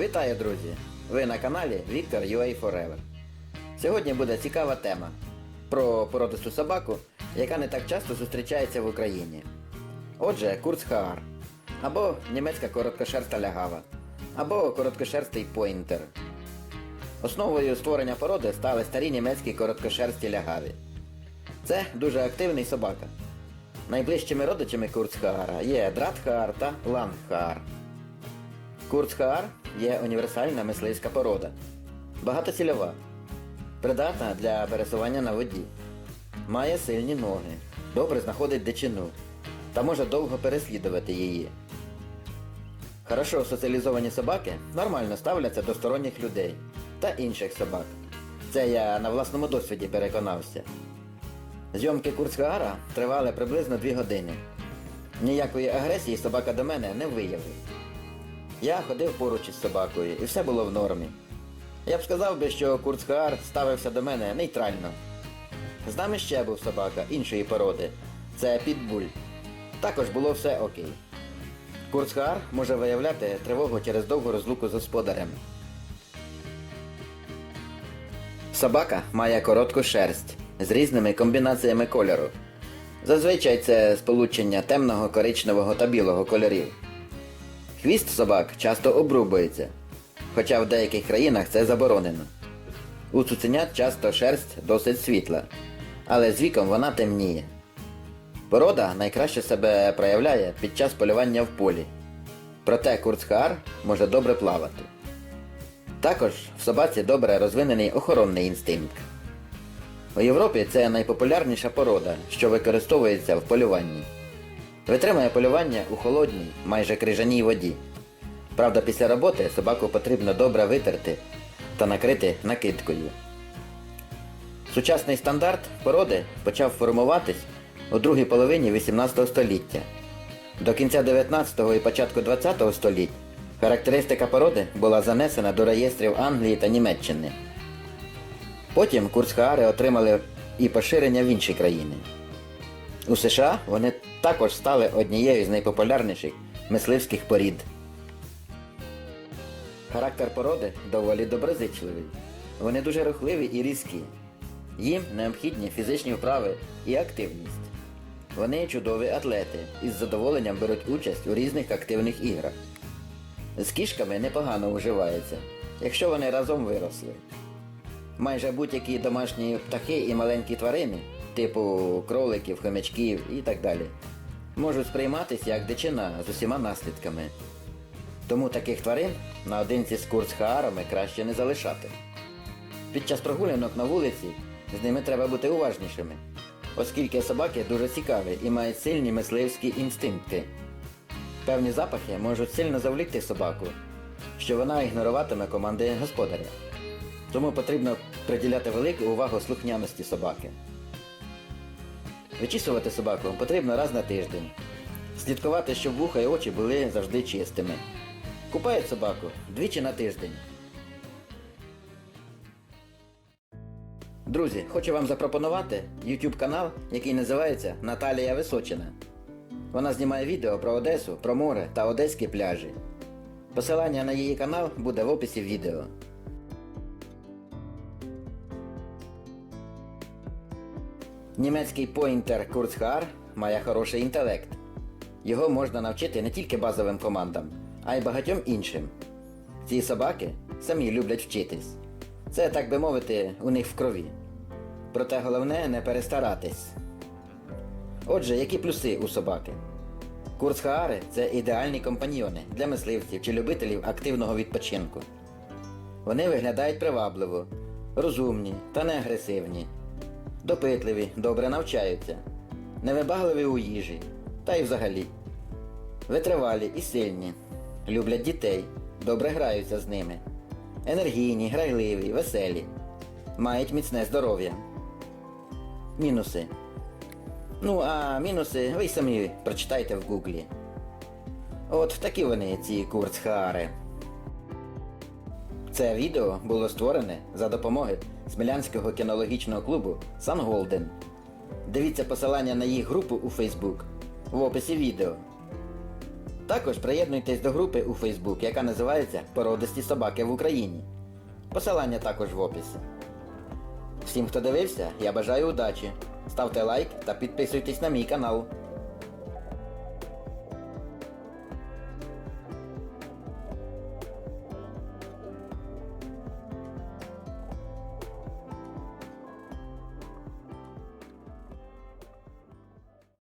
Вітаю, друзі! Ви на каналі Віктор UA Forever. Сьогодні буде цікава тема про породисту собаку, яка не так часто зустрічається в Україні. Отже, Курцхаар, або німецька короткошерста лягава, або короткошерстий пойнтер. Основою створення породи стали старі німецькі короткошерсті лягаві. Це дуже активний собака. Найближчими родичами Курцхаара є Дратхаар та Лангхаар. Курцхаар є універсальна мисливська порода. Багатоцільова. Придатна для пересування на воді. Має сильні ноги, добре знаходить дичину та може довго переслідувати її. Хорошо соціалізовані собаки нормально ставляться до сторонніх людей та інших собак. Це я на власному досвіді переконався. Зйомки Курцхаара тривали приблизно 2 години. Ніякої агресії собака до мене не виявив. Я ходив поруч із собакою, і все було в нормі. Я б сказав би, що Курцхаар ставився до мене нейтрально. З нами ще був собака іншої породи. Це Підбуль. Також було все окей. Курцхаар може виявляти тривогу через довгу розлуку з господарем. Собака має коротку шерсть з різними комбінаціями кольору. Зазвичай це сполучення темного, коричневого та білого кольорів. Хвіст собак часто обрубується, хоча в деяких країнах це заборонено. У цуценят часто шерсть досить світла, але з віком вона темніє. Порода найкраще себе проявляє під час полювання в полі. Проте курцхаар може добре плавати. Також в собаці добре розвинений охоронний інстинкт. У Європі це найпопулярніша порода, що використовується в полюванні. Витримує полювання у холодній, майже крижаній воді. Правда, після роботи собаку потрібно добре витерти та накрити накидкою. Сучасний стандарт породи почав формуватись у другій половині 18 століття. До кінця 19 і початку 20 століть характеристика породи була занесена до реєстрів Англії та Німеччини. Потім курцхаари отримали і поширення в інші країни. У США вони також стали однією з найпопулярніших мисливських порід. Характер породи доволі доброзичливий. Вони дуже рухливі і різкі. Їм необхідні фізичні вправи і активність. Вони чудові атлети і з задоволенням беруть участь у різних активних іграх. З кішками непогано уживаються, якщо вони разом виросли. Майже будь-які домашні птахи і маленькі тварини, типу кроликів, хомячків і так далі, можуть сприйматися як дичина з усіма наслідками. Тому таких тварин наодинці з курцхаарами краще не залишати. Під час прогулянок на вулиці з ними треба бути уважнішими, оскільки собаки дуже цікаві і мають сильні мисливські інстинкти. Певні запахи можуть сильно завлікти собаку, що вона ігноруватиме команди господаря. Тому потрібно приділяти велику увагу слухняності собаки. Вичісувати собаку потрібно раз на тиждень. Слідкувати, щоб вуха і очі були завжди чистими. Купають собаку двічі на тиждень. Друзі, хочу вам запропонувати YouTube канал, який називається Наталія Височина. Вона знімає відео про Одесу, про море та одеські пляжі. Посилання на її канал буде в описі відео. Німецький поінтер Курцхаар має хороший інтелект. Його можна навчити не тільки базовим командам, а й багатьом іншим. Ці собаки самі люблять вчитись. Це, так би мовити, у них в крові. Проте головне не перестаратись. Отже, які плюси у собаки? Курцхаари це ідеальні компаньйони для мисливців чи любителів активного відпочинку. Вони виглядають привабливо, розумні та не агресивні, допитливі, добре навчаються, невибагливі у їжі та й взагалі. Витривалі і сильні, люблять дітей, добре граються з ними, енергійні, грайливі, веселі, мають міцне здоров'я. Мінуси. Ну, а мінуси ви самі прочитайте в гуглі. От такі вони, ці курцхаари. Це відео було створене за допомоги Смілянського кінологічного клубу Сан Голден. Дивіться посилання на їх групу у Facebook в описі відео. Також приєднуйтесь до групи у Facebook, яка називається Породисті собаки в Україні. Посилання також в описі. Всім, хто дивився, я бажаю удачі. Ставте лайк та підписуйтесь на мій канал.